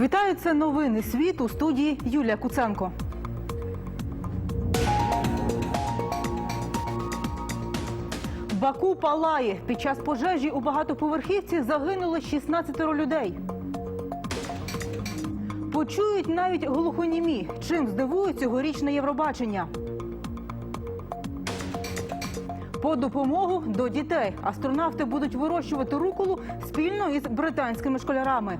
Вітаю, це новини світ у студії Юлія Куценко. Баку палає. Під час пожежі у багатоповерхівці загинуло 16 людей. Почують навіть глухонімі. Чим здивує цьогорічне Євробачення? По допомогу до дітей астронавти будуть вирощувати руколу спільно із британськими школярами.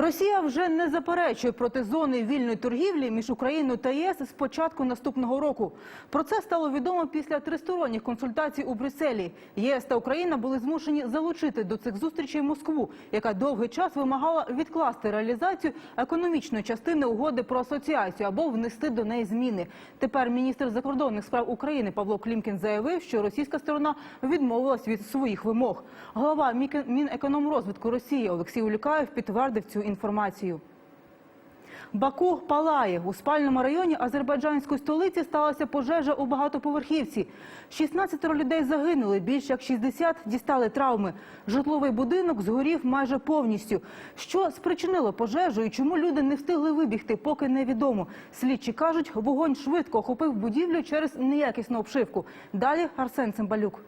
Росія вже не заперечує проти зони вільної торгівлі між Україною та ЄС з початку наступного року. Про це стало відомо після тристоронніх консультацій у Брюсселі. ЄС та Україна були змушені залучити до цих зустрічей Москву, яка довгий час вимагала відкласти реалізацію економічної частини угоди про асоціацію або внести до неї зміни. Тепер міністр закордонних справ України Павло Клімкін заявив, що російська сторона відмовилась від своїх вимог. Мікен- Мінекономрозвитку Росії Олексій Улюкаєв підтвердив цю інформацію. Баку палає у спальному районі азербайджанської столиці сталася пожежа у багатоповерхівці. 16 людей загинули, більше як 60 дістали травми. Житловий будинок згорів майже повністю. Що спричинило пожежу і чому люди не встигли вибігти, поки невідомо. Слідчі кажуть, вогонь швидко охопив будівлю через неякісну обшивку. Далі Арсен Цимбалюк.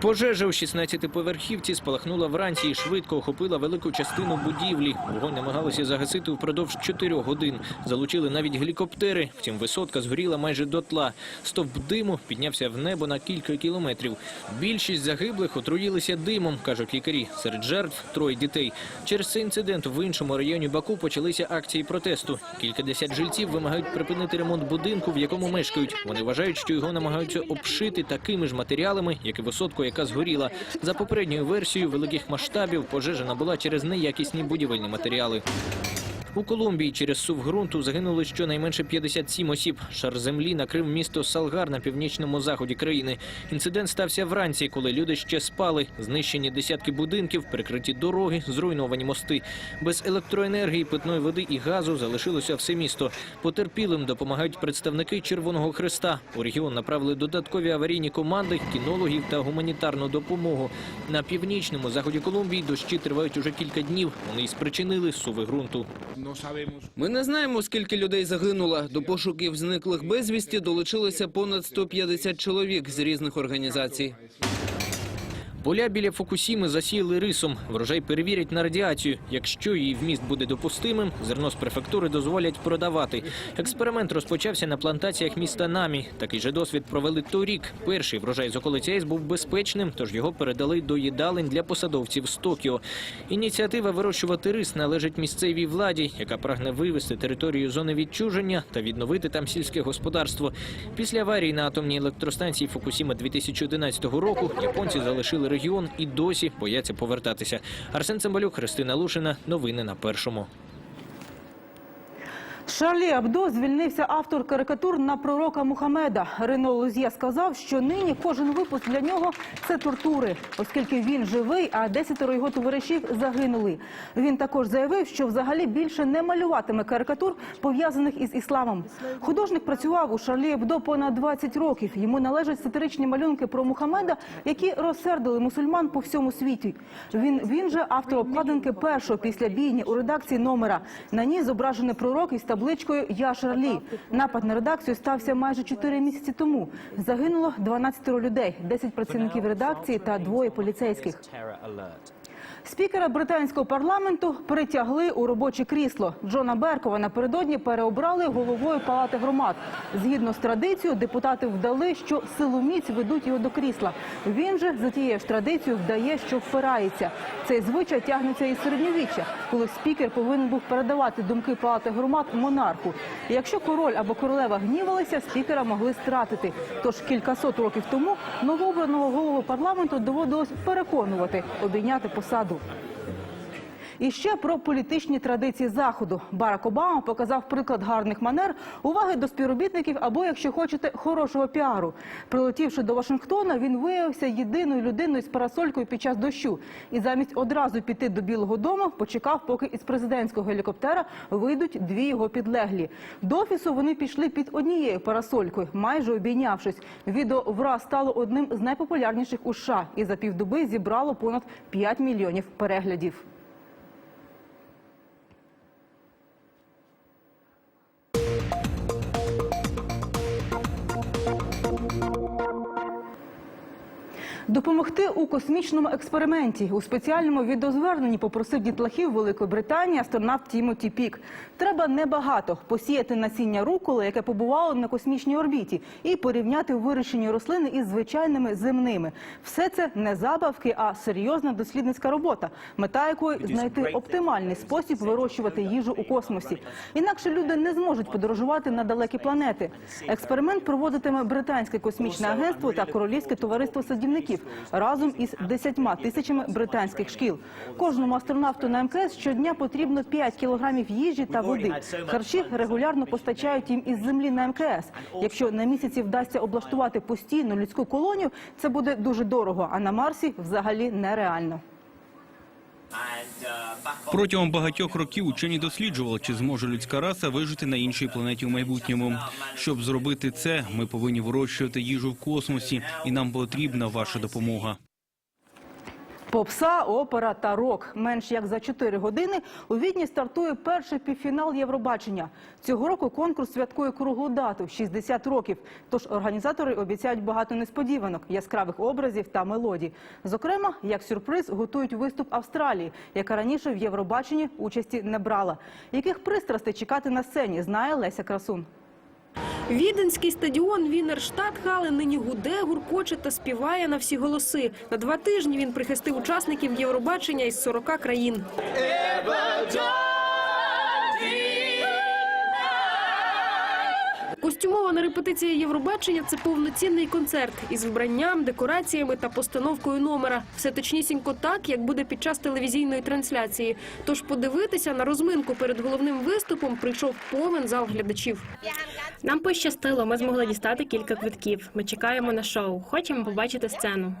Пожежа у 16-поверхівці спалахнула вранці і швидко охопила велику частину будівлі. Вогонь намагалися загасити впродовж 4 годин. Залучили навіть гелікоптери. Втім, висотка згоріла майже дотла. Стовп диму піднявся в небо на кілька кілометрів. Більшість загиблих отруїлися димом, кажуть лікарі. Серед жертв троє дітей. Через цей інцидент в іншому районі Баку почалися акції протесту. Кількадесят жильців вимагають припинити ремонт будинку, в якому мешкають. Вони вважають, що його намагаються обшити такими ж матеріалами, як і висотку, яка згоріла. За попередньою версією великих масштабів пожежа набула через неякісні будівельні матеріали. У Колумбії через сув ґрунту загинули щонайменше 57 осіб. Шар землі накрив місто Салгар на північному заході країни. Інцидент стався вранці, коли люди ще спали. Знищені десятки будинків, перекриті дороги, зруйновані мости. Без електроенергії, питної води і газу залишилося все місто. Потерпілим допомагають представники Червоного Хреста. У регіон направили додаткові аварійні команди, кінологів та гуманітарну допомогу. На північному заході Колумбії дощі тривають уже кілька днів. Вони й спричинили суви ґрунту. Ми не знаємо, скільки людей загинуло. До пошуків зниклих безвісті долучилося понад 150 чоловік з різних організацій. Поля біля Фукусіми засіяли рисом. Врожай перевірять на радіацію. Якщо її вміст буде допустимим, зерно з префектури дозволять продавати. Експеримент розпочався на плантаціях міста Намі. Такий же досвід провели торік. Перший врожай з околиці АЕС був безпечним, тож його передали до їдалень для посадовців з Токіо. Ініціатива вирощувати рис належить місцевій владі, яка прагне вивести територію зони відчуження та відновити там сільське господарство. Після аварії на атомній електростанції Фукусіма 2011 року японці залишили регіон і досі бояться повертатися. Арсен Цимбалюк, Христина Лушина. Новини на першому. Шарлі Абдо звільнився автор карикатур на пророка Мухамеда. Рено Луз'є сказав, що нині кожен випуск для нього це тортури, оскільки він живий, а десятеро його товаришів загинули. Він також заявив, що взагалі більше не малюватиме карикатур, пов'язаних із ісламом. Художник працював у Шарлі Абдо понад 20 років. Йому належать сатиричні малюнки про Мухамеда, які розсердили мусульман по всьому світі. Він він же автор обкладинки першого після бійні у редакції номера. На ній зображений пророк із табличкою Я Шарлі. Напад на редакцію стався майже 4 місяці тому. Загинуло 12 людей, 10 працівників редакції та двоє поліцейських. Спікера британського парламенту притягли у робоче крісло. Джона Беркова напередодні переобрали головою палати громад. Згідно з традицією, депутати вдали, що силоміць ведуть його до крісла. Він же за тією ж традицією вдає, що впирається. Цей звичай тягнеться із середньовіччя, коли спікер повинен був передавати думки палати громад монарху. І Якщо король або королева гнівалися, спікера могли стратити. Тож кількасот років тому новообраного голову парламенту доводилось переконувати обійняти посаду. Cool. І ще про політичні традиції заходу. Барак Обама показав приклад гарних манер, уваги до співробітників або, якщо хочете, хорошого піару. Прилетівши до Вашингтона, він виявився єдиною людиною з парасолькою під час дощу. І замість одразу піти до Білого Дому, почекав, поки із президентського гелікоптера вийдуть дві його підлеглі. До офісу вони пішли під однією парасолькою, майже обійнявшись. Відео враз стало одним з найпопулярніших у США і за півдоби зібрало понад 5 мільйонів переглядів. Допомогти у космічному експерименті у спеціальному відеозверненні попросив дітлахів Великої Британії астронавт Тімоті Пік. Треба небагато посіяти насіння руколи, яке побувало на космічній орбіті, і порівняти вирощені рослини із звичайними земними. Все це не забавки, а серйозна дослідницька робота, мета якої знайти оптимальний спосіб вирощувати їжу у космосі. Інакше люди не зможуть подорожувати на далекі планети. Експеримент проводитиме британське космічне агентство та королівське товариство садівників разом із 10 тисячами британських шкіл. Кожному астронавту на МКС щодня потрібно 5 кілограмів їжі та води. Харчі регулярно постачають їм із землі на МКС. Якщо на місяці вдасться облаштувати постійну людську колонію, це буде дуже дорого. А на Марсі взагалі нереально. Протягом багатьох років учені досліджували, чи зможе людська раса вижити на іншій планеті в майбутньому. Щоб зробити це, ми повинні вирощувати їжу в космосі, і нам потрібна ваша допомога. Попса, опера та рок. Менш як за 4 години у Відні стартує перший півфінал Євробачення. Цього року конкурс святкує круглу дату – 60 років. Тож організатори обіцяють багато несподіванок, яскравих образів та мелодій. Зокрема, як сюрприз готують виступ Австралії, яка раніше в Євробаченні участі не брала. Яких пристрастей чекати на сцені, знає Леся Красун. Віденський стадіон Вінерштадт-Гале нині гуде, гуркоче та співає на всі голоси. На два тижні він прихистив учасників Євробачення із 40 країн. Костюмована репетиція Євробачення це повноцінний концерт із вбранням, декораціями та постановкою номера. Все точнісінько так, як буде під час телевізійної трансляції. Тож подивитися на розминку перед головним виступом прийшов повен зал глядачів. Нам пощастило, ми змогли дістати кілька квитків. Ми чекаємо на шоу. Хочемо побачити сцену.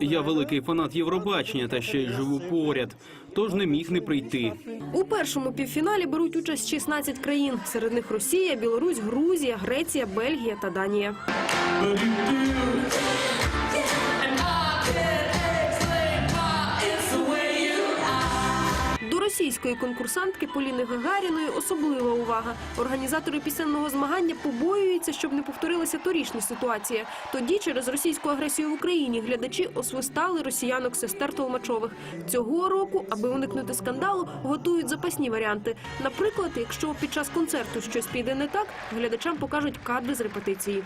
Я великий фанат Євробачення та ще й живу поряд, тож не міг не прийти. У першому півфіналі беруть участь 16 країн. Серед них Росія, Білорусь, Грузія, Греція, Бельгія та Данія. Російської конкурсантки Поліни Гагаріної особлива увага. Організатори пісенного змагання побоюються, щоб не повторилася торішня ситуація. Тоді через російську агресію в Україні глядачі освистали росіянок сестер Толмачових. Цього року, аби уникнути скандалу, готують запасні варіанти. Наприклад, якщо під час концерту щось піде не так, глядачам покажуть кадри з репетиції.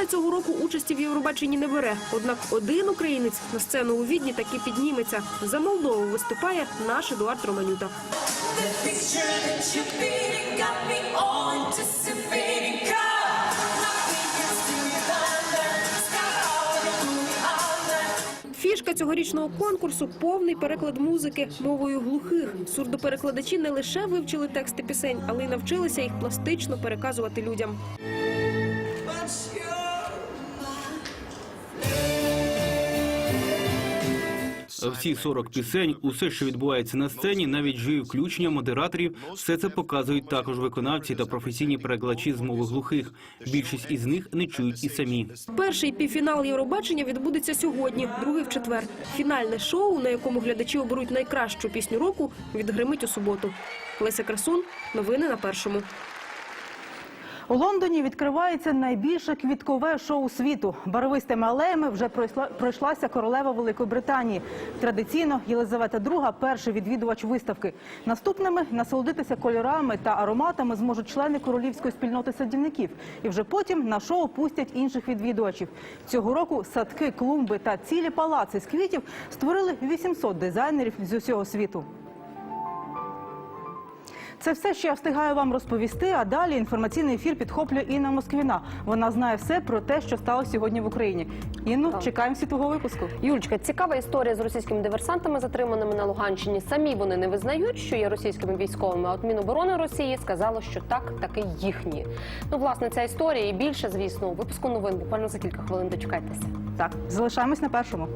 Україна цього року участі в Євробаченні не бере. Однак один українець на сцену у Відні таки підніметься. За Молдову виступає наш Едуард Романюта. Фішка цьогорічного конкурсу повний переклад музики мовою глухих. Сурдоперекладачі не лише вивчили тексти пісень, але й навчилися їх пластично переказувати людям. Всі 40 пісень, усе, що відбувається на сцені, навіть живі включення модераторів, все це показують також виконавці та професійні перекладачі з мови глухих. Більшість із них не чують і самі. Перший півфінал Євробачення відбудеться сьогодні, другий в четвер. Фінальне шоу, на якому глядачі оберуть найкращу пісню року, відгримить у суботу. Леся Красун, новини на першому. У Лондоні відкривається найбільше квіткове шоу світу. Барвистими алеями вже пройшла, пройшлася королева Великої Британії. Традиційно Єлизавета II – перший відвідувач виставки. Наступними насолодитися кольорами та ароматами зможуть члени королівської спільноти садівників. І вже потім на шоу пустять інших відвідувачів. Цього року садки, клумби та цілі палаци з квітів створили 800 дизайнерів з усього світу. Це все, що я встигаю вам розповісти. А далі інформаційний ефір підхоплює Інна Москвіна. Вона знає все про те, що сталося сьогодні в Україні. Інну, чекаємо світового випуску. Юлечка, цікава історія з російськими диверсантами, затриманими на Луганщині. Самі вони не визнають, що є російськими військовими. А от Міноборони Росії сказало, що так, таки їхні. Ну, власне, ця історія і більше, звісно, у випуску новин буквально за кілька хвилин дочекайтеся. Так, залишаємось на першому.